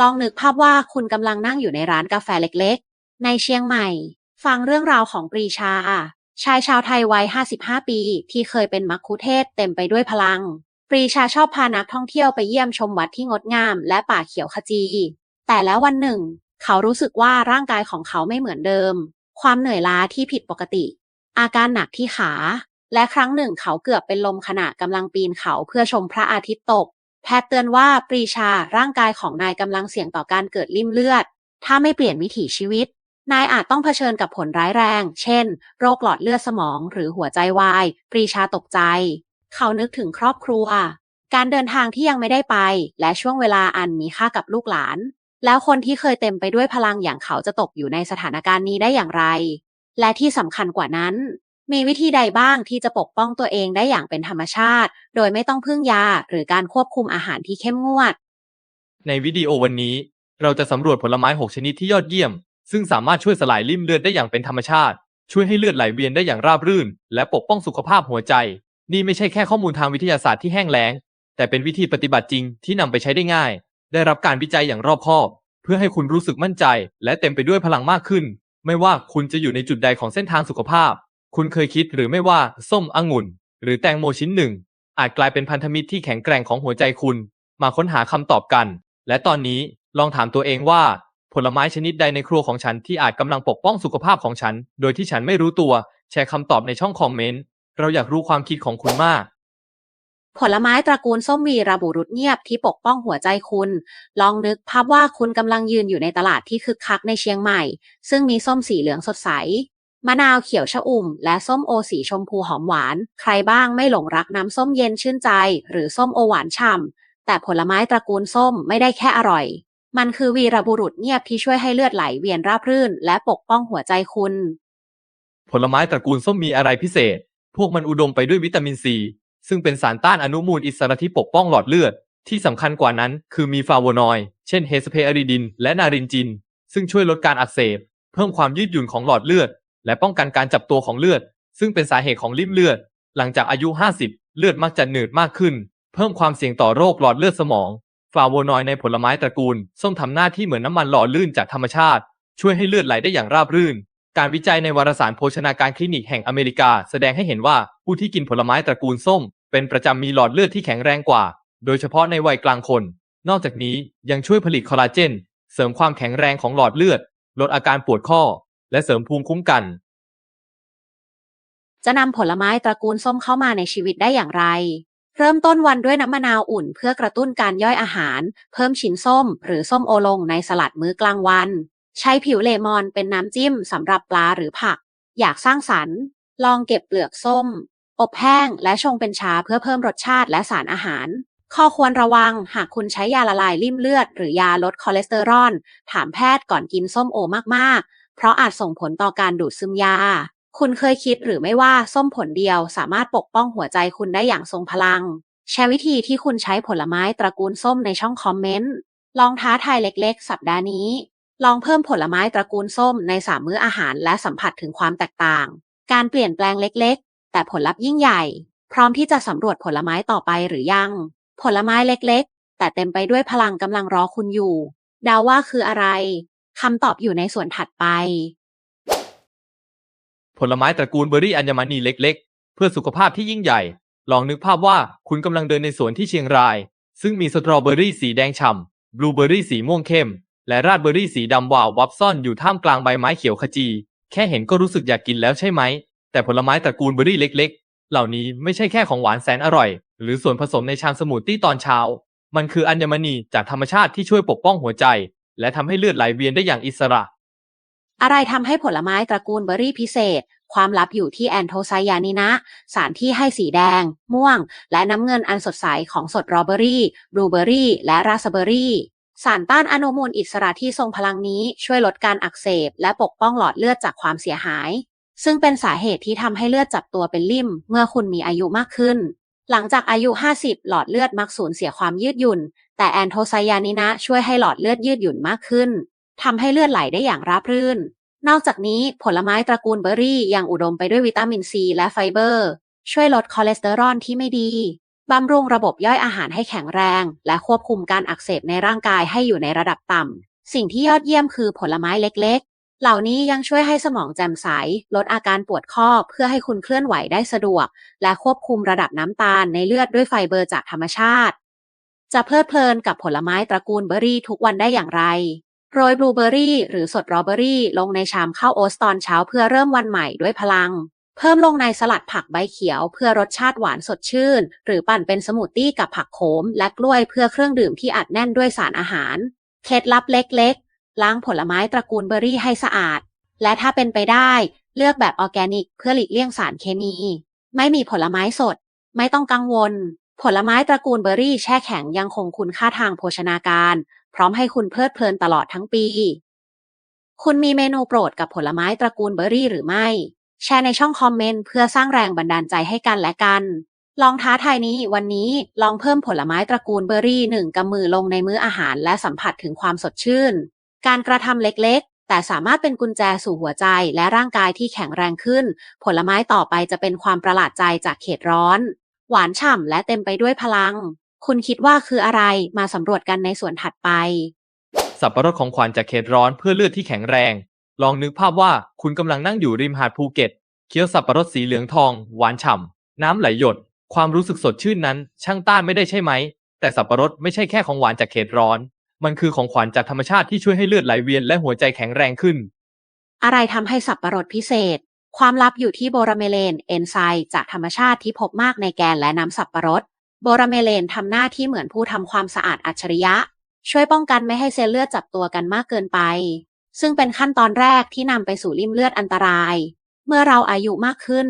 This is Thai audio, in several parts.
ลองนึกภาพว่าคุณกำลังนั่งอยู่ในร้านกาแฟเล็กๆ ในเชียงใหม่ ฟังเรื่องราวของปรีชา ชายชาวไทยวัย 55 ปี ที่เคยเป็นมัคคุเทศเต็มไปด้วยพลัง ปรีชาชอบพานักท่องเที่ยวไปเยี่ยมชมวัดที่งดงาม และป่าเขียวขจี แต่แล้ววันหนึ่ง เขารู้สึกว่าร่างกายของเขาไม่เหมือนเดิม ความเหนื่อยล้าที่ผิดปกติ อาการหนักที่ขา และครั้งหนึ่งเขาเกือบเป็นลมขณะกำลังปีนเขาเพื่อชมพระอาทิตย์ตก แพทย์เตือนว่าปรีชาร่างกายของนายกำลังเสี่ยงต่อการเกิดริ่มเลือด ถ้าไม่เปลี่ยนวิถีชีวิต นายอาจต้องเผชิญกับผลร้ายแรง เช่น โรคหลอดเลือดสมองหรือหัวใจวาย ปรีชาตกใจ เขานึกถึงครอบครัว การเดินทางที่ยังไม่ได้ไป และช่วงเวลาอันมีค่ากับลูกหลาน แล้วคนที่เคยเต็มไปด้วยพลังอย่างเขาจะตกอยู่ในสถานการณ์นี้ได้อย่างไร และที่สำคัญกว่านั้น มีวิธีใดบ้างที่จะปกป้องตัวเองได้อย่างเป็นธรรมชาติ โดยไม่ต้องพึ่งยาหรือการควบคุมอาหารที่เข้มงวด ในวิดีโอวันนี้ เราจะสำรวจผลไม้ 6 ชนิดที่ยอดเยี่ยม ซึ่งสามารถช่วยสลายริ่มเลือดได้อย่างเป็นธรรมชาติ ช่วยให้เลือดไหลเวียนได้อย่างราบรื่น และปกป้องสุขภาพหัวใจ นี่ไม่ใช่แค่ข้อมูลทางวิทยาศาสตร์ที่แห้งแล้ง แต่เป็นวิธีปฏิบัติจริงที่นำไปใช้ได้ง่าย ได้รับการวิจัยอย่างรอบคอบ เพื่อให้คุณรู้สึกมั่นใจ และเต็มไปด้วยพลังมากขึ้น ไม่ว่าคุณจะอยู่ในจุดใดของเส้นทางสุขภาพ คุณเคยคิดหรือไม่ว่าส้มองุ่น หรือแตงโมชิ้นหนึ่ง อาจกลายเป็นพันธมิตรที่แข็งแกร่งของหัวใจคุณ มาค้นหาคำตอบกัน และตอนนี้ลองถามตัวเองว่า ผลไม้ชนิดใดในครัวของฉันที่อาจกำลังปกป้องสุขภาพของฉัน โดยที่ฉันไม่รู้ตัว แชร์คำตอบในช่องคอมเมนต์ เราอยากรู้ความคิดของคุณมาก ผลไม้ตระกูลส้มวีระบุรุษเงียบที่ปกป้องหัวใจคุณ ลองนึกภาพว่าคุณกำลังยืนอยู่ในตลาดที่คึกคักในเชียงใหม่ ซึ่งมีส้มสีเหลืองสดใส มะนาวเขียวชะอุ่ม และส้มโอสีชมพูหอมหวาน ใครบ้างไม่หลงรักน้ำส้มเย็นชื่นใจ หรือส้มโอหวานฉ่ำแต่ผลไม้ตระกูลส้มไม่ได้แค่อร่อย มันคือวีรบุรุษเงียบที่ช่วยให้เลือดไหลเวียนราบรื่น และปกป้องหัวใจคุณ ผลไม้ตระกูลส้มมีอะไรพิเศษ พวกมันอุดมไปด้วยวิตามินซี ซึ่งเป็นสารต้านอนุมูลอิสระที่ปกป้องหลอดเลือด ที่สำคัญกว่านั้นคือมีฟลาโวนอยด์เช่นเฮสเพอริดิน และนารินจิน ซึ่งช่วยลดการอักเสบ เพิ่มความยืดหยุ่นของหลอดเลือด และป้องกันการจับตัวของเลือด ซึ่งเป็นสาเหตุของริ่มเลือด หลังจากอายุ 50 เลือดมักจะหนืดมากขึ้น เพิ่มความเสี่ยงต่อโรคหลอดเลือดสมองฟลาโวนอยในผลไม้ตระกูล ส้มทำหน้าที่เหมือนน้ำมันหล่อลื่นจากธรรมชาติ ช่วยให้เลือดไหลได้อย่างราบรื่น การวิจัยในวารสารโภชนาการคลินิกแห่งอเมริกา แสดงให้เห็นว่าผู้ที่กินผลไม้ตระกูลส้ม เป็นประจำมีหลอดเลือดที่แข็งแรงกว่า โดยเฉพาะในวัยกลางคน นอกจากนี้ยังช่วยผลิตคอลลาเจน เสริมความแข็งแรงของหลอดเลือด ลดอาการปวดข้อ และเสริมภูมิคุ้มกัน จะนำผลไม้ตระกูลส้มเข้ามาในชีวิตได้อย่างไร เริ่มต้นวันด้วยน้ำมะนาวอุ่นเพื่อกระตุ้นการย่อยอาหาร เพิ่มชิ้นส้ม หรือส้มโอลงในสลัดมื้อกลางวัน ใช้ผิวเลมอนเป็นน้ำจิ้มสำหรับปลาหรือผัก อยากสร้างสรรค์ ลองเก็บเปลือกส้ม อบแห้งและชงเป็นชาเพื่อเพิ่มรสชาติและสารอาหารข้อควรระวังหากคุณใช้ยาละลายริ่มเลือด หรือยาลดคอเลสเตอรอลถามแพทย์ก่อนกินส้มโอมากๆ เพราะอาจส่งผลต่อการดูดซึมยา คุณเคยคิดหรือไม่ว่าส้มผลเดียวสามารถปกป้องหัวใจคุณได้อย่างทรงพลัง แชร์วิธีที่คุณใช้ผลไม้ตระกูลส้มในช่องคอมเมนต์ ลองท้าทายเล็กๆ สัปดาห์นี้ ลองเพิ่มผลไม้ตระกูลส้มในสามมื้ออาหารและสัมผัสถึงความแตกต่าง การเปลี่ยนแปลงเล็กๆ แต่ผลลัพธ์ยิ่งใหญ่ พร้อมที่จะสำรวจผลไม้ต่อไปหรือยัง ผลไม้เล็กๆ แต่เต็มไปด้วยพลังกำลังรอคุณอยู่ดาว่าคืออะไร คำตอบอยู่ในส่วนถัดไป ผลไม้ตระกูลเบอร์รี่อัญมณีเล็ก ๆ เพื่อสุขภาพที่ยิ่งใหญ่ ลองนึกภาพว่าคุณกำลังเดินในสวนที่เชียงราย ซึ่งมีสตรอเบอรี่สีแดงฉ่ำบลูเบอรี่สีม่วงเข้ม และราสเบอรี่สีดำวาววับซ่อนอยู่ท่ามกลางใบไม้เขียวขจี แค่เห็นก็รู้สึกอยากกินแล้วใช่ไหม แต่ผลไม้ตระกูลเบอร์รี่เล็ก ๆ เหล่านี้ไม่ใช่แค่ของหวานแสนอร่อย หรือส่วนผสมในชามสมูทตี้ตอนเช้า มันคืออัญมณีจากธรรมชาติที่ช่วยปกป้องหัวใจ และทำให้เลือดไหลเวียนได้อย่างอิสระ อะไรทำให้ผลไม้ตระกูลเบอร์รี่พิเศษ ความลับอยู่ที่แอนโทไซยานินะ สารที่ให้สีแดง ม่วง และน้ำเงินอันสดใสของสดรอเบอรี่บลูเบอรี่ และราสเบอรี่ สารต้านอนุมูลอิสระที่ทรงพลังนี้ช่วยลดการอักเสบ และปกป้องหลอดเลือดจากความเสียหาย ซึ่งเป็นสาเหตุที่ทำให้เลือดจับตัวเป็นลิ่ม เมื่อคุณมีอายุมากขึ้นหลังจากอายุ 50 หลอดเลือดมักสูญเสียความยืดหยุ่น แต่แอนโทไซยานินะช่วยให้หลอดเลือดยืดหยุ่นมากขึ้นทำให้เลือดไหลได้อย่างราบรื่น นอกจากนี้ผลไม้ตระกูลเบอร์รี่ยังอุดมไปด้วยวิตามินซีและไฟเบอร์ ช่วยลดคอเลสเตอรอลที่ไม่ดีบำรุงระบบย่อยอาหารให้แข็งแรง และควบคุมการอักเสบในร่างกายให้อยู่ในระดับต่ำ สิ่งที่ยอดเยี่ยมคือผลไม้เล็กๆ เหล่านี้ยังช่วยให้สมองแจ่มใส ลดอาการปวดข้อเพื่อให้คุณเคลื่อนไหวได้สะดวก และควบคุมระดับน้ำตาลในเลือดด้วยไฟเบอร์จากธรรมชาติ จะเพลิดเพลินกับผลไม้ตระกูลเบอร์รี่ทุกวันได้อย่างไร โรยบลูเบอร์รี่หรือสดรอเบอร์รี่ลงในชามข้าวโอ๊ตตอนเช้าเพื่อเริ่มวันใหม่ด้วยพลัง เพิ่มลงในสลัดผักใบเขียวเพื่อรสชาติหวานสดชื่น หรือปั่นเป็นสมูทตี้กับผักโขม และกล้วยเพื่อเครื่องดื่มที่อัดแน่นด้วยสารอาหาร เคล็ดลับเล็กๆ ล้างผลไม้ตระกูลเบอร์รี่ให้สะอาด และถ้าเป็นไปได้เลือกแบบออร์แกนิก เพื่อหลีกเลี่ยงสารเคมี ไม่มีผลไม้สด ไม่ต้องกังวล ผลไม้ตระกูลเบอร์รี่แช่แข็งยังคงคุณค่าทางโภชนาการ พร้อมให้คุณเพลิดเพลินตลอดทั้งปี คุณมีเมนูโปรดกับผลไม้ตระกูลเบอร์รี่หรือไม่ แชร์ในช่องคอมเมนต์เพื่อสร้างแรงบันดาลใจให้กันและกัน ลองท้าทายนี้วันนี้ลองเพิ่มผลไม้ตระกูลเบอร์รี่หนึ่งกำมือลงในมื้ออาหารและสัมผัสถึงความสดชื่น การกระทำเล็กๆ แต่สามารถเป็นกุญแจสู่หัวใจและร่างกายที่แข็งแรงขึ้น ผลไม้ต่อไปจะเป็นความประหลาดใจจากเขตร้อน หวานฉ่ำและเต็มไปด้วยพลัง คุณคิดว่าคืออะไรมาสำรวจกันในส่วนถัดไป สับปะรดของขวัญจากเขตร้อนเพื่อเลือดที่แข็งแรง ลองนึกภาพว่าคุณกำลังนั่งอยู่ริมหาดภูเก็ต เคี้ยวสับปะรดสีเหลืองทอง หวานฉ่ำ น้ำไหลหยด ความรู้สึกสดชื่นนั้น ช่างต้านไม่ได้ใช่ไหม แต่สับปะรดไม่ใช่แค่ของหวานจากเขตร้อน มันคือของขวัญจากธรรมชาติที่ช่วยให้เลือดไหลเวียนและหัวใจแข็งแรงขึ้น อะไรทำให้สับปะรดพิเศษ ความลับอยู่ที่โบราเมเลนเอนไซม์จากธรรมชาติที่พบมากในแกนและน้ำสับปะรด โบราเมเลนทำหน้าที่เหมือนผู้ทำความสะอาดอัจฉริยะ ช่วยป้องกันไม่ให้เซลล์เลือดจับตัวกันมากเกินไป ซึ่งเป็นขั้นตอนแรกที่นำไปสู่ริ่มเลือดอันตราย เมื่อเราอายุมากขึ้น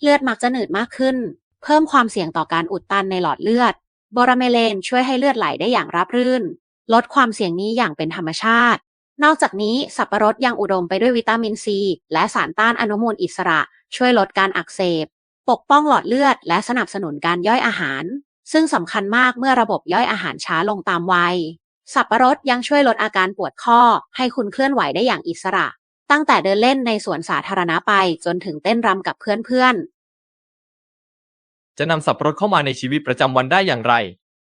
เลือดมักจะหนืดมากขึ้น เพิ่มความเสี่ยงต่อการอุดตันในหลอดเลือด โบราเมเลนช่วยให้เลือดไหลได้อย่างราบรื่น ลดความเสี่ยงนี้อย่างเป็นธรรมชาติ นอกจากนี้สับปะรดยังอุดมไปด้วยวิตามินซี และสารต้านอนุมูลอิสระ ช่วยลดการอักเสบ ปกป้องหลอดเลือด และสนับสนุนการย่อยอาหาร ซึ่งสำคัญมากเมื่อระบบย่อยอาหารช้าลงตามวัย สับปะรดยังช่วยลดอาการปวดข้อ ให้คุณเคลื่อนไหวได้อย่างอิสระ ตั้งแต่เดินเล่นในสวนสาธารณะไปจนถึงเต้นรำกับเพื่อนๆ จะนำสับปะรดเข้ามาในชีวิตประจำวันได้อย่างไร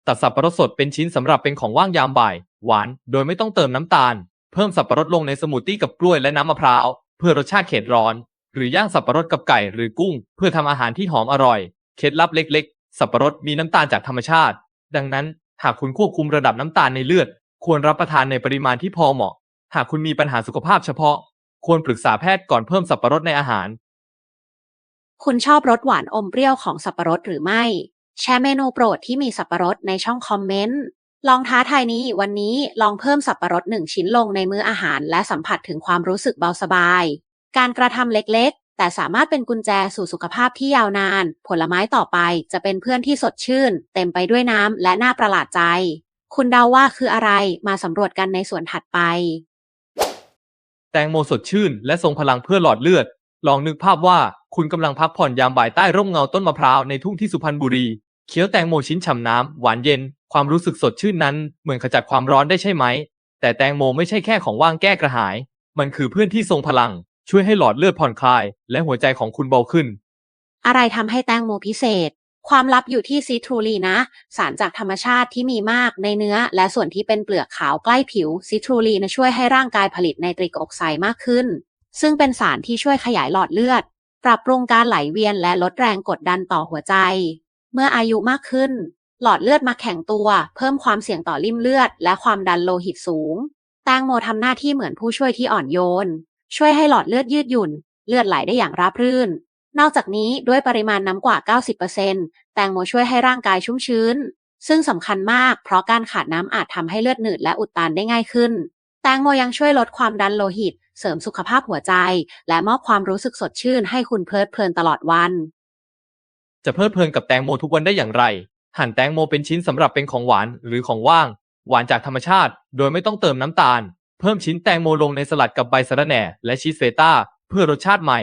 ตัดสับปะรดสดเป็นชิ้นสำหรับเป็นของว่างยามบ่าย หวาน โดยไม่ต้องเติมน้ำตาล เพิ่มสับปะรดลงในสมูทตี้กับกล้วยและน้ำมะพร้าว เพื่อรสชาติเขตร้อน หรือย่างสับปะรดกับไก่หรือกุ้ง เพื่อทำอาหารที่หอมอร่อย เคล็ดลับเล็ก ๆ สับปะรดมีน้ำตาลจากธรรมชาติ ดังนั้น หากคุณควบคุมระดับน้ำตาลในเลือด ควรรับประทานในปริมาณที่พอเหมาะ หากคุณมีปัญหาสุขภาพเฉพาะ ควรปรึกษาแพทย์ก่อนเพิ่มสับปะรดในอาหาร คุณชอบรสหวานอมเปรี้ยวของสับปะรดหรือไม่ แชร์เมนูโปรดที่มีสับปะรดในช่องคอมเมนต์ ลองท้าทายนี้วันนี้ลองเพิ่มสับปะรดหนึ่งชิ้นลงในมื้ออาหาร และสัมผัสถึงความรู้สึกเบาสบาย การกระทำเล็กๆ แต่สามารถเป็นกุญแจสู่สุขภาพที่ยาวนาน ผลไม้ต่อไปจะเป็นเพื่อนที่สดชื่น เต็มไปด้วยน้ำและน่าประหลาดใจ คุณเดาว่าคืออะไรมาสำรวจกันในส่วนถัดไป แตงโมสดชื่น และทรงพลังเพื่อหลอดเลือด ลองนึกภาพว่าคุณกำลังพักผ่อนยามบ่ายใต้ร่มเงาต้นมะพร้าวในทุ่งที่สุพรรณบุรี เคี้ยวแตงโมชิ้นฉ่ำน้ำหวานเย็น ความรู้สึกสดชื่นนั้น เหมือนขจัดความร้อนได้ใช่ไหม แต่แตงโมไม่ใช่แค่ของว่างแก้กระหาย มันคือเพื่อนที่ทรงพลัง ช่วยให้หลอดเลือดผ่อนคลาย และหัวใจของคุณเบาขึ้น อะไรทำให้แตงโมพิเศษ ความลับอยู่ที่ซิทรูลีนะ สารจากธรรมชาติที่มีมากในเนื้อ และส่วนที่เป็นเปลือกขาวใกล้ผิวซิทรูลีนะช่วยให้ร่างกายผลิตไนตริกออกไซด์มากขึ้น ซึ่งเป็นสารที่ช่วยขยายหลอดเลือด ปรับปรุงการไหลเวียนและลดแรงกดดันต่อหัวใจ เมื่ออายุมากขึ้น หลอดเลือดมาแข็งตัว เพิ่มความเสี่ยงต่อริ่มเลือด และความดันโลหิตสูง แตงโมทำหน้าที่เหมือนผู้ช่วยที่อ่อนโยน ช่วยให้หลอดเลือดยืดหยุ่น เลือดไหลได้อย่างราบรื่น นอกจากนี้ด้วยปริมาณน้ำกว่า 90%แตงโมช่วยให้ร่างกายชุ่มชื้น ซึ่งสำคัญมากเพราะการขาดน้ำอาจทำให้เลือดหนืดและอุดตันได้ง่ายขึ้น แตงโมยังช่วยลดความดันโลหิต เสริมสุขภาพหัวใจ และมอบความรู้สึกสดชื่นให้คุณเพลิดเพลินตลอดวัน จะเพลิดเพลินกับแตงโมทุกวันได้อย่างไร หั่นแตงโมเป็นชิ้นสำหรับเป็นของหวานหรือของว่าง หวานจากธรรมชาติ โดยไม่ต้องเติมน้ำตาล เพิ่มชิ้นแตงโมลงในสลัดกับใบสะระแหน่ และชีสเฟต้า เพื่อรสชาติใหม่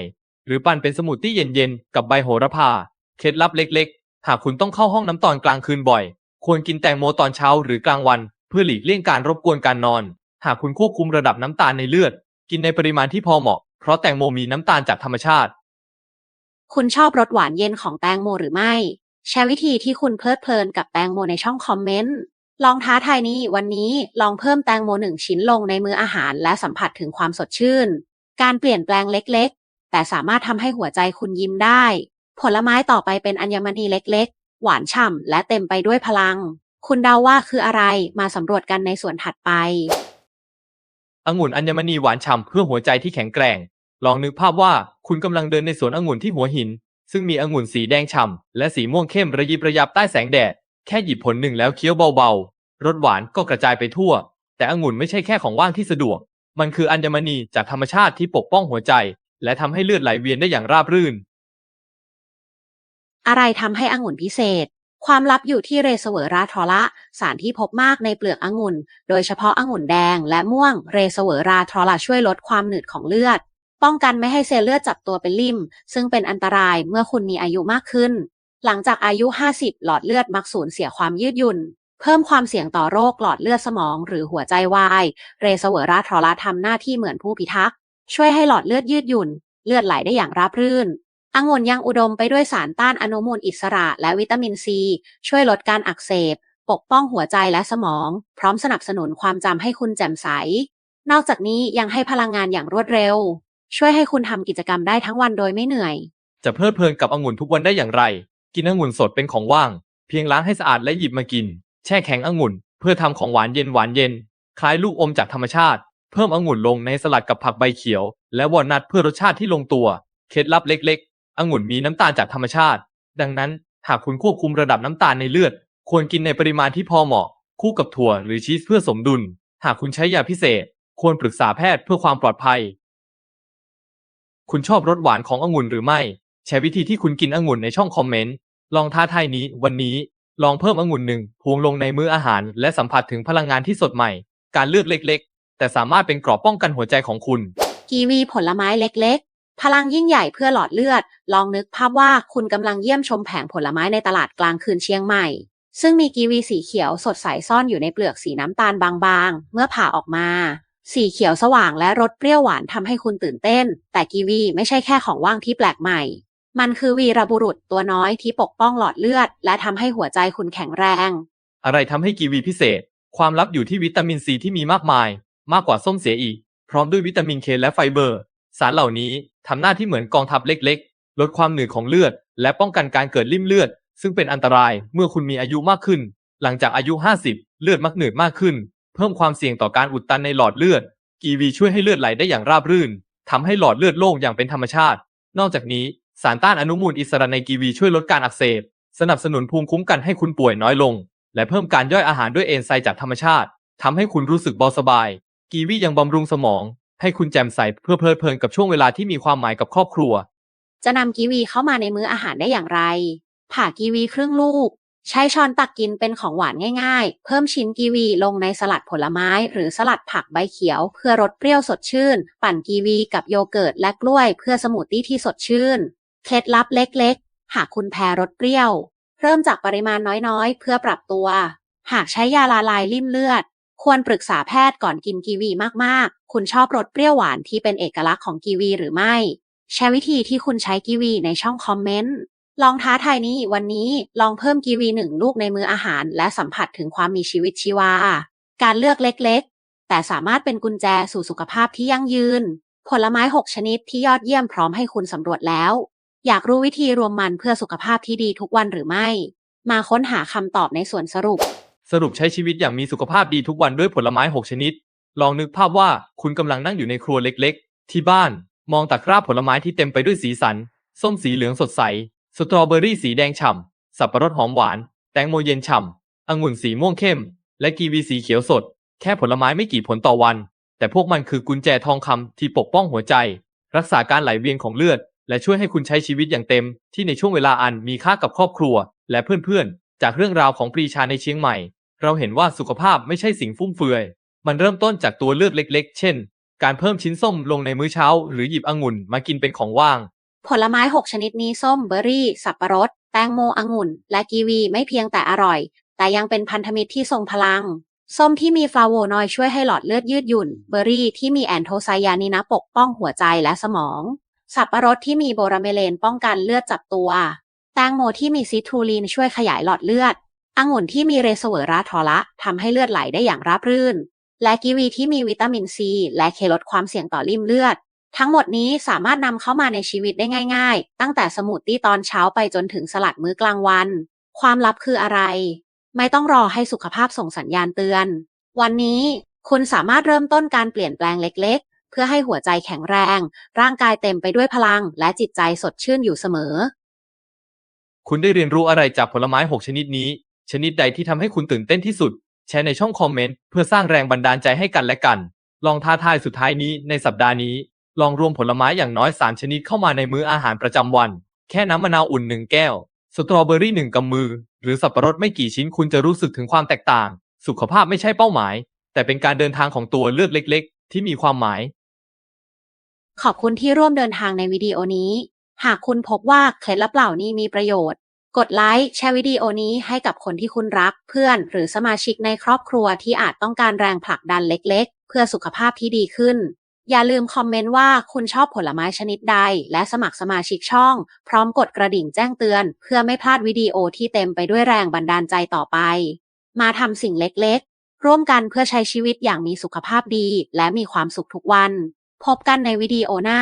หรือปั่นเป็นสมูทตี้เย็นๆกับใบโหระพา เคล็ดลับเล็กๆ หากคุณต้องเข้าห้องน้ำตอนกลางคืนบ่อย ควรกินแตงโมตอนเช้าหรือกลางวัน เพื่อหลีกเลี่ยงการรบกวนการนอน หากคุณควบคุมระดับน้ำตาลในเลือด กินในปริมาณที่พอเหมาะ เพราะแตงโมมีน้ำตาลจากธรรมชาติ คุณชอบรสหวานเย็นของแตงโมหรือไม่ แชร์วิธีที่คุณเพลิดเพลินกับแตงโมในช่องคอมเมนต์ ลองท้าทายนี้วันนี้ลองเพิ่มแตงโมหนึ่งชิ้นลงในมื้ออาหารและสัมผัสถึงความสดชื่น การเปลี่ยนแปลงเล็กๆ แต่สามารถทำให้หัวใจคุณยิ้มได้ ผลไม้ต่อไปเป็นอัญมณีเล็กๆ หวานฉ่ำและเต็มไปด้วยพลัง คุณเดาว่าคืออะไรมาสำรวจกันในส่วนถัดไปองุ่นอัญมณีหวานฉ่ำเพื่อหัวใจที่แข็งแกร่ง ลองนึกภาพว่าคุณกำลังเดินในสวนองุ่นที่หัวหิน ซึ่งมีองุ่นสีแดงฉ่ำและสีม่วงเข้มระยิบระยับใต้แสงแดด แค่หยิบผลหนึ่งแล้วเคี้ยวเบาๆรสหวานก็กระจายไปทั่ว แต่องุ่นไม่ใช่แค่ของว่างที่สะดวก มันคืออัญมณีจากธรรมชาติที่ปกป้องหัวใจ และทำให้เลือดไหลเวียนได้อย่างราบรื่น อะไรทำให้องุ่นพิเศษ ความลับอยู่ที่เรสเวอราทรอละสารที่พบมากในเปลือกองุ่น โดยเฉพาะองุ่นแดงและม่วงเรสเวอราทรอละช่วยลดความหนืดของเลือด ป้องกันไม่ให้เซลล์เลือดจับตัวเป็นลิ่ม ซึ่งเป็นอันตรายเมื่อคุณมีอายุมากขึ้น หลังจากอายุ 50 หลอดเลือดมักสูญเสียความยืดหยุ่น เพิ่มความเสี่ยงต่อโรคหลอดเลือดสมอง หรือหัวใจวาย เรสเวอราทรอละทำหน้าที่เหมือนผู้พิทักษ์ช่วยให้หลอดเลือดยืดหยุ่น เลือดไหลได้อย่างราบรื่นองุ่นยังอุดมไปด้วยสารต้านอนุมูลอิสระและวิตามินซี ช่วยลดการอักเสบ ปกป้องหัวใจและสมอง พร้อมสนับสนุนความจำให้คุณแจ่มใส นอกจากนี้ยังให้พลังงานอย่างรวดเร็ว ช่วยให้คุณทำกิจกรรมได้ทั้งวันโดยไม่เหนื่อย จะเพลิดเพลินกับองุ่นทุกวันได้อย่างไร กินองุ่นสดเป็นของว่าง เพียงล้างให้สะอาดและหยิบมากิน แช่แข็งองุ่น เพื่อทำของหวานเย็นหวานเย็น คล้ายลูกอมจากธรรมชาติ เพิ่มองุ่นลงในสลัดกับผักใบเขียว และวอลนัทเพื่อรสชาติที่ลงตัว เคล็ดลับเล็ก ๆองุ่นมีน้ำตาลจากธรรมชาติ ดังนั้นหากคุณควบคุมระดับน้ำตาลในเลือด ควรกินในปริมาณที่พอเหมาะ คู่กับถั่วหรือชีสเพื่อสมดุล หากคุณใช้ยาพิเศษ ควรปรึกษาแพทย์เพื่อความปลอดภัย คุณชอบรสหวานขององุ่นหรือไม่ แชร์วิธีที่คุณกินองุ่นในช่องคอมเมนต์ ลองท้าทายนี้ วันนี้ ลองเพิ่มองุ่นหนึ่งพวงลงในมื้ออาหาร และสัมผัสถึงพลังงานที่สดใหม่ การเลือกเล็กๆ แต่สามารถเป็นกรอบป้องกันหัวใจของคุณ กีวีผลไม้เล็กๆ พลังยิ่งใหญ่เพื่อหลอดเลือด ลองนึกภาพว่าคุณกำลังเยี่ยมชมแผงผลไม้ในตลาดกลางคืนเชียงใหม่ ซึ่งมีกีวีสีเขียวสดใสซ่อนอยู่ในเปลือกสีน้ำตาลบางๆ เมื่อผ่าออกมา สีเขียวสว่างและรสเปรี้ยวหวานทำให้คุณตื่นเต้น แต่กีวีไม่ใช่แค่ของว่างที่แปลกใหม่ มันคือวีรบุรุษตัวน้อยที่ปกป้องหลอดเลือด และทำให้หัวใจคุณแข็งแรง อะไรทำให้กีวีพิเศษ ความลับอยู่ที่วิตามินซีที่มีมากมาย มากกว่าส้มเสียอีก พร้อมด้วยวิตามินเคและไฟเบอร์ สารเหล่านี้ทำหน้าที่เหมือนกองทัพเล็กๆ ลดความหนืดของเลือด และป้องกันการเกิดริ่มเลือด ซึ่งเป็นอันตรายเมื่อคุณมีอายุมากขึ้น หลังจากอายุ 50 เลือดมักหนืดมากขึ้น เพิ่มความเสี่ยงต่อการอุดตันในหลอดเลือด กีวีช่วยให้เลือดไหลได้อย่างราบรื่นทำให้หลอดเลือดโล่งอย่างเป็นธรรมชาติ นอกจากนี้สารต้านอนุมูลอิสระในกีวีช่วยลดการอักเสบ สนับสนุนภูมิคุ้มกันให้คุณป่วยน้อยลง และเพิ่มการย่อยอาหารด้วยเอนไซม์จากธรรมชาติทำให้คุณรู้สึกเบาสบาย กีวียังบำรุงสมอง ให้คุณแจ่มใสเพื่อเพลิดเพลินกับช่วงเวลาที่มีความหมายกับครอบครัว จะนำกีวีเข้ามาในมื้ออาหารได้อย่างไร ผ่ากีวีครึ่งลูก ใช้ช้อนตักกินเป็นของหวานง่ายๆ เพิ่มชิ้นกีวีลงในสลัดผลไม้หรือสลัดผักใบเขียว เพื่อรสเปรี้ยวสดชื่น ปั่นกีวีกับโยเกิร์ตและกล้วย เพื่อสมูทตี้ที่สดชื่น เคล็ดลับเล็กๆ หากคุณแพ้รสเปรี้ยว เริ่มจากปริมาณน้อยๆ เพื่อปรับตัว หากใช้ยาละลายลิ่มเลือด ควรปรึกษาแพทย์ก่อนกินกีวีมากๆ คุณชอบรสเปรี้ยวหวานที่เป็นเอกลักษณ์ของกีวีหรือไม่ แชร์วิธีที่คุณใช้กีวีในช่องคอมเมนต์ ลองท้าทายนี้วันนี้ลองเพิ่มกีวีหนึ่งลูกในมืออาหาร และสัมผัสถึงความมีชีวิตชีวา การเลือกเล็กๆ แต่สามารถเป็นกุญแจสู่สุขภาพที่ยั่งยืน ผลไม้ 6 ชนิดที่ยอดเยี่ยมพร้อมให้คุณสำรวจแล้ว อยากรู้วิธีรวมมันเพื่อสุขภาพที่ดีทุกวันหรือไม่ มาค้นหาคำตอบในส่วนสรุป สรุปใช้ชีวิตอย่างมีสุขภาพดีทุกวันด้วยผลไม้ 6 ชนิด ลองนึกภาพว่าคุณกำลังนั่งอยู่ในครัวเล็ก ๆ ที่บ้าน มองตะกร้าผลไม้ที่เต็มไปด้วยสีสัน ส้มสีเหลืองสดใส สตรอเบอรี่สีแดงฉ่ำ สับปะรดหอมหวาน แตงโมเย็นฉ่ำ องุ่นสีม่วงเข้ม และกีวีสีเขียวสด แค่ผลไม้ไม่กี่ผลต่อวัน แต่พวกมันคือกุญแจทองคำที่ปกป้องหัวใจ รักษาการไหลเวียนของเลือด และช่วยให้คุณใช้ชีวิตอย่างเต็ม ที่ในช่วงเวลาอันมีค่ากับครอบครัว และเพื่อนๆ จากเรื่องราวของปรีชาในเชียงใหม่ เราเห็นว่าสุขภาพไม่ใช่สิ่งฟุ่มเฟือย มันเริ่มต้นจากตัวเลือกเล็ก ๆ เช่น การเพิ่มชิ้นส้มลงในมื้อเช้า หรือหยิบองุ่นมากินเป็นของว่าง ผลไม้6ชนิดนี้ส้มเบอร์รี่ สับปะรด แตงโมองุ่น และกีวีไม่เพียงแต่อร่อย แต่ยังเป็นพันธมิตรที่ทรงพลัง ส้มที่มีฟลาโวนอยด์ช่วยให้หลอดเลือดยืดหยุ่น เบอร์รี่ที่มีแอนโทไซยานินะปกป้องหัวใจและสมอง สับปะรดที่มีโบราเมเลนป้องกันเลือดจับตัว แตงโมที่มีซิตรูลีนช่วยขยายหลอดเลือดองุ่นที่มีเรสเวอราทอระทำให้เลือดไหลได้อย่างราบรื่น และกีวีที่มีวิตามินซี และเคลดความเสี่ยงต่อริ่มเลือด ทั้งหมดนี้สามารถนำเข้ามาในชีวิตได้ง่าย ๆ ตั้งแต่สมูทตี้ตอนเช้าไปจนถึงสลัดมื้อกลางวัน ความลับคืออะไร ไม่ต้องรอให้สุขภาพส่งสัญญาณเตือน วันนี้คุณสามารถเริ่มต้นการเปลี่ยนแปลงเล็ก ๆ เพื่อให้หัวใจแข็งแรง ร่างกายเต็มไปด้วยพลัง และจิตใจสดชื่นอยู่เสมอ คุณได้เรียนรู้อะไรจากผลไม้ 6 ชนิดนี้ ชนิดใดที่ทำให้คุณตื่นเต้นที่สุด แชร์ในช่องคอมเมนต์เพื่อสร้างแรงบันดาลใจให้กันและกัน ลองท้าทายสุดท้ายนี้ในสัปดาห์นี้ ลองรวมผลไม้อย่างน้อย 3 ชนิดเข้ามาในมื้ออาหารประจำวัน แค่น้ำมะนาวอุ่นหนึ่งแก้ว สตรอเบอรี่หนึ่งกำมือ หรือสับปะรดไม่กี่ชิ้นคุณจะรู้สึกถึงความแตกต่าง สุขภาพไม่ใช่เป้าหมาย แต่เป็นการเดินทางของตัวเลือกเล็ก ๆ ที่มีความหมาย ขอบคุณที่ร่วมเดินทางในวิดีโอนี้ หากคุณพบว่าเคล็ดลับเหล่านี้มีประโยชน์ กดไลค์แชร์วิดีโอนี้ให้กับคนที่คุณรัก เพื่อน หรือสมาชิกในครอบครัวที่อาจต้องการแรงผลักดันเล็ก ๆ เพื่อสุขภาพที่ดีขึ้น อย่าลืมคอมเมนต์ว่าคุณชอบผลไม้ชนิดใด และสมัครสมาชิกช่อง พร้อมกดกระดิ่งแจ้งเตือน เพื่อไม่พลาดวิดีโอที่เต็มไปด้วยแรงบันดาลใจต่อไป มาทำสิ่งเล็กๆ ร่วมกันเพื่อใช้ชีวิตอย่างมีสุขภาพดี และมีความสุขทุกวัน พบกันในวิดีโอหน้า